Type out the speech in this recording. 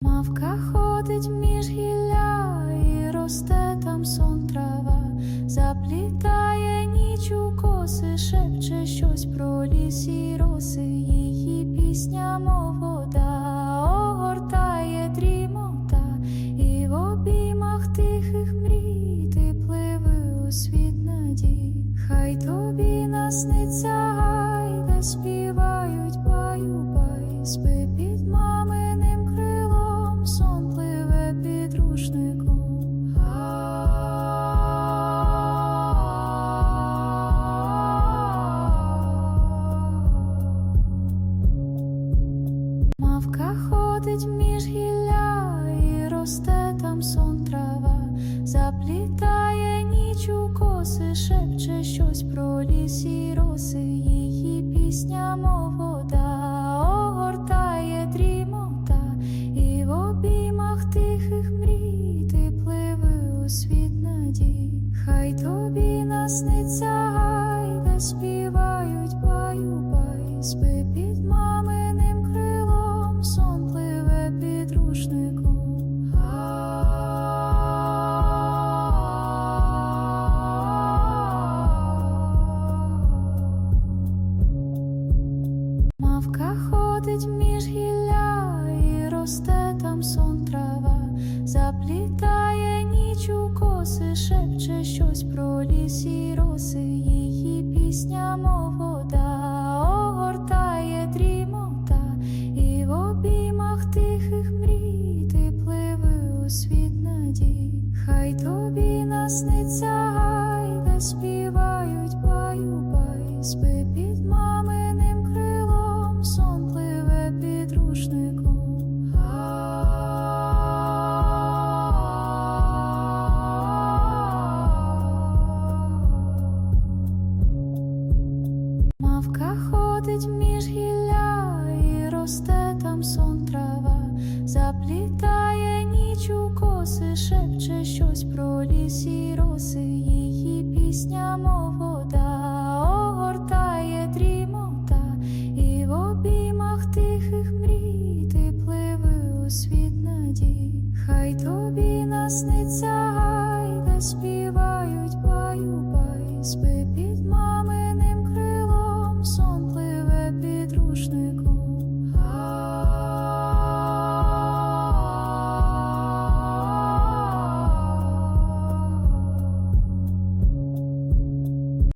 Мавка ходить між гілля і росте там сон трава, заплітає ніч у коси, шепче щось про ліс і роси, її пісня, мов вода, огортає дрімота, і в обіймах тихих мрій ти пливи у світ надій. Хай тобі насниться гай, де співають баю-бай, спи Мавка ходить між гілля і росте там сон трава, заплітає ніч у коси, шепче щось про ліс і роси, її пісня, мов вода, огортає дрімота, і в обіймах тихих мрій ти пливи у світ надій. Хай тобі насниться гай, де співають баю-бай, спи Мавка ходить між гілля і росте там сон трава, заплітає ніч у коси, шепче щось про ліс і роси, її пісня, мов вода, огортає дрімота, і в обіймах тихих мрій ти пливи у світ надій. Хай тобі насниться гай, де співають баю-бай, спи Мавка ходить між гілля і росте там сон трава, заплітає ніч у коси, шепче щось про ліс і роси, її пісня, мов вода, огортає дрімота, і в обіймах тихих мрій ти пливи у світ надій. Хай тобі насниться гай, де співають